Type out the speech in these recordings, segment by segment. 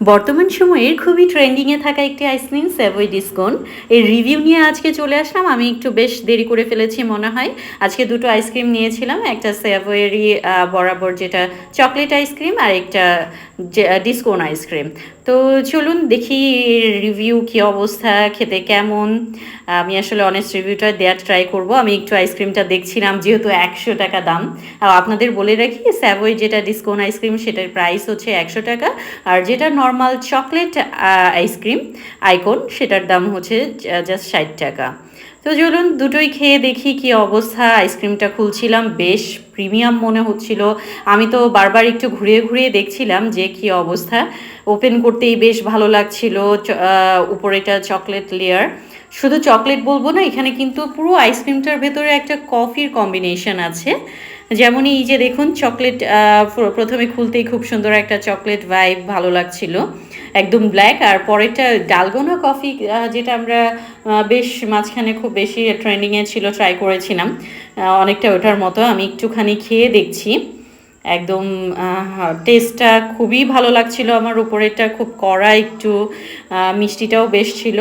বর্তমান সময়ের খুবই ট্রেন্ডিংয়ে থাকা একটি আইসক্রিম সেভই ডিসকন এর রিভিউ নিয়ে আজকে চলে আসলাম। আমি একটু বেশ দেরি করে ফেলেছি, মনে হয়। আজকে দুটো আইসক্রিম নিয়েছিলাম। একটা সেভয়েরই বরাবর যেটা চকলেট আইসক্রিম আর একটা ডিসকোন আইসক্রিম তো চলুন দেখি রিভিউ কি অবস্থা, খেতে কেমন? আমি আসলে অনেস্ট রিভিউটা দেওয়ার ট্রাই করব। আমি একটু আইসক্রিমটা দেখছিলাম, যেহেতু একশো টাকা দাম। আপনাদের বলে রাখি স্যাভই যেটা ডিসকোন আইসক্রিম সেটার প্রাইস হচ্ছে একশো টাকা। আর যেটা নর্মাল চকলেট আইসক্রিম আইকন সেটার দাম হচ্ছে জাস্ট ষাট টাকা। তো চলুন দুটোই খেয়ে দেখি কি অবস্থা। আইসক্রিমটা খুলছিলাম, বেশ প্রিমিয়াম মনে হচ্ছিল। আমি তো বারবার একটু ঘুরিয়ে ঘুরিয়ে দেখছিলাম যে কি অবস্থা। ওপেন করতেই বেশ ভালো লাগছিল উপরেটা চকলেট লেয়ার শুধু চকলেট বলব না, এখানে কিন্তু পুরো আইসক্রিমটার ভেতরে একটা কফির কম্বিনেশন আছে। যেমন এই যে দেখুন চকলেট প্রথমে খুলতেই খুব সুন্দর একটা চকলেট ভাইব ভালো লাগছিল। একদম ব্ল্যাক আর পরেরটা ডালগোনা কফি যেটা আমরা বেশ মাঝখানে খুব বেশি ট্রেন্ডিংয়ে ছিল ট্রাই করেছিলাম। অনেকটা ওটার মতো, আমি একটুখানি খেয়ে দেখছি। একদম টেস্টটা খুবই ভালো লাগছিল আমার, উপরেরটা খুব কড়া একটু মিষ্টিটাও বেশ ছিল।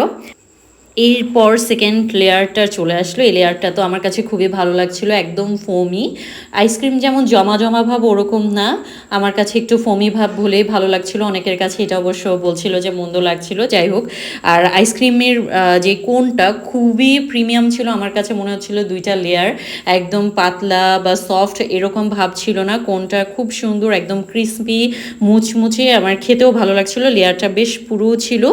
এরপর সেকেন্ড লেয়ারটা চলে আসলো। এই লেয়ারটা তো আমার কাছে খুবই ভালো লাগছিল, একদম ফোমি আইসক্রিম যেমন জমা জমা ভাব ওরকম না, আমার কাছে একটু ফোমি ভাব বলেই ভালো লাগছিল। অনেকের কাছে এটা অবশ্য বলছিল যে মন্দ লাগছিল, যাই হোক। আর আইসক্রিমের যে কোনটা খুবই প্রিমিয়াম ছিল, আমার কাছে মনে হচ্ছিল দুইটা লেয়ার একদম পাতলা বা সফট এরকম ভাব ছিল না, কোনটা খুব সুন্দর, একদম ক্রিসপি মুচমুচে, আমার খেতেও ভালো লাগছিল। লেয়ারটা বেশ পুরো ছিল।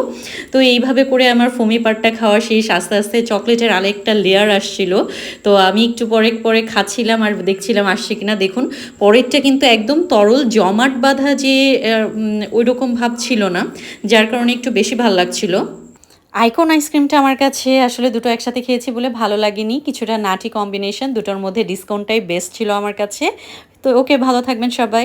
তো এইভাবে করে আমার ফোমি পার্টটা খাওয়া শেষ, আস্তে আস্তে চকলেটের আরেকটা লেয়ার আসছিল। তো আমি একটু পরে পরে খাচ্ছিলাম আর দেখছিলাম আসছে কিনা। দেখুন, পরেরটা কিন্তু একদম তরল জমাট বাঁধা যে ওই রকম ভাব ছিল না, যার কারণে একটু বেশি ভালো লাগছিল। আইকন আইসক্রিমটা আমার কাছে আসলে দুটো একসাথে খেয়েছি বলে ভালো লাগেনি। কিছুটা নাটি কম্বিনেশন দুটোর মধ্যে ডিসকাউন্টটাই বেস্ট ছিল আমার কাছে। তো ওকে ভালো থাকবেন সবাই।